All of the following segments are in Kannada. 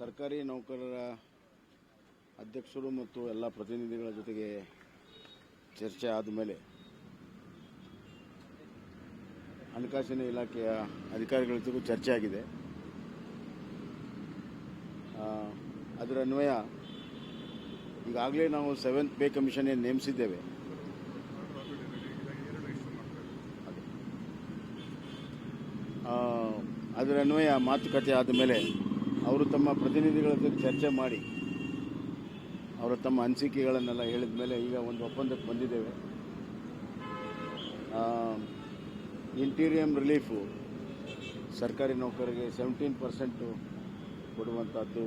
ಸರ್ಕಾರಿ ನೌಕರರ ಅಧ್ಯಕ್ಷರು ಮತ್ತು ಎಲ್ಲ ಪ್ರತಿನಿಧಿಗಳ ಜೊತೆಗೆ ಚರ್ಚೆ ಆದಮೇಲೆ ಹಣಕಾಸಿನ ಇಲಾಖೆಯ ಅಧಿಕಾರಿಗಳ ಜೊತೆಗೂ ಚರ್ಚೆ ಆಗಿದೆ. ಅದರ ಅನ್ವಯ ಈಗಾಗಲೇ ನಾವು ಸೆವೆಂತ್ ಪೇ ಕಮಿಷನ್ ನೇಮಿಸಿದ್ದೇವೆ. ಅದರ ಅನ್ವಯ ಮಾತುಕತೆ ಆದ ಮೇಲೆ ಅವರು ತಮ್ಮ ಪ್ರತಿನಿಧಿಗಳ ಜೊತೆ ಚರ್ಚೆ ಮಾಡಿ, ಅವರು ತಮ್ಮ ಅನಿಸಿಕೆಗಳನ್ನೆಲ್ಲ ಹೇಳಿದ ಮೇಲೆ ಈಗ ಒಂದು ಒಪ್ಪಂದಕ್ಕೆ ಬಂದಿದ್ದೇವೆ. ಇಂಟೀರಿಯಂ ರಿಲೀಫು ಸರ್ಕಾರಿ ನೌಕರರಿಗೆ ಸೆವೆಂಟೀನ್ ಪರ್ಸೆಂಟು ಕೊಡುವಂಥದ್ದು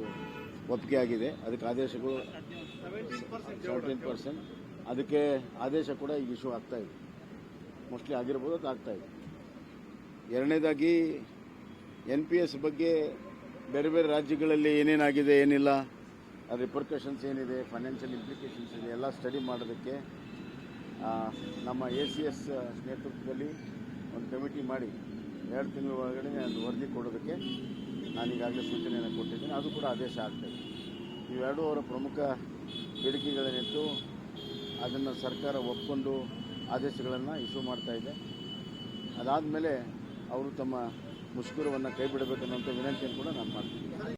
ಒಪ್ಪಿಗೆ ಆಗಿದೆ. ಅದಕ್ಕೆ ಆದೇಶಗಳು ಸೆವೆಂಟೀನ್ ಪರ್ಸೆಂಟ್ ಅದಕ್ಕೆ ಆದೇಶ ಕೂಡ ಈಗ ಇಶ್ಯೂ ಆಗ್ತಾ ಇದೆ. ಮೋಸ್ಟ್ಲಿ ಆಗಿರ್ಬೋದು, ಅದು ಆಗ್ತಾ ಇದೆ. ಎರಡನೇದಾಗಿ ಎನ್ ಪಿ ಎಸ್ ಬಗ್ಗೆ ಬೇರೆ ಬೇರೆ ರಾಜ್ಯಗಳಲ್ಲಿ ಏನೇನಾಗಿದೆ, ಏನಿಲ್ಲ ರಿಪರ್ಕಷನ್ಸ್ ಏನಿದೆ ಫೈನಾನ್ಷಿಯಲ್ ಇಂಪ್ಲಿಕೇಶನ್ಸ್ ಇದೆ, ಎಲ್ಲ ಸ್ಟಡಿ ಮಾಡೋದಕ್ಕೆ ನಮ್ಮ ಎ ಸಿ ಎಸ್ ನೇತೃತ್ವದಲ್ಲಿ ಒಂದು ಕಮಿಟಿ ಮಾಡಿ, ಎರಡು ತಿಂಗಳ ಒಳಗಡೆ ಅದು ವರದಿ ಕೊಡೋದಕ್ಕೆ ನಾನು ಈಗಾಗಲೇ ಸೂಚನೆಯನ್ನು ಕೊಟ್ಟಿದ್ದೇನೆ. ಅದು ಕೂಡ ಆದೇಶ ಆಗ್ತಾಯಿದೆ ಇವೆರಡೂ ಅವರ ಪ್ರಮುಖ ಬೇಡಿಕೆಗಳೇನಿತ್ತು ಅದನ್ನು ಸರ್ಕಾರ ಒಪ್ಕೊಂಡು ಆದೇಶಗಳನ್ನು ಇಶ್ಯೂ ಮಾಡ್ತಾ ಇದೆ. ಅದಾದಮೇಲೆ ಅವರು ತಮ್ಮ ಮುಷ್ಕರವನ್ನು ಕೈ ಬಿಡಬೇಕನ್ನುವಂಥ ವಿನಂತಿಯನ್ನು ಕೂಡ ನಾನು ಮಾಡ್ತೀನಿ.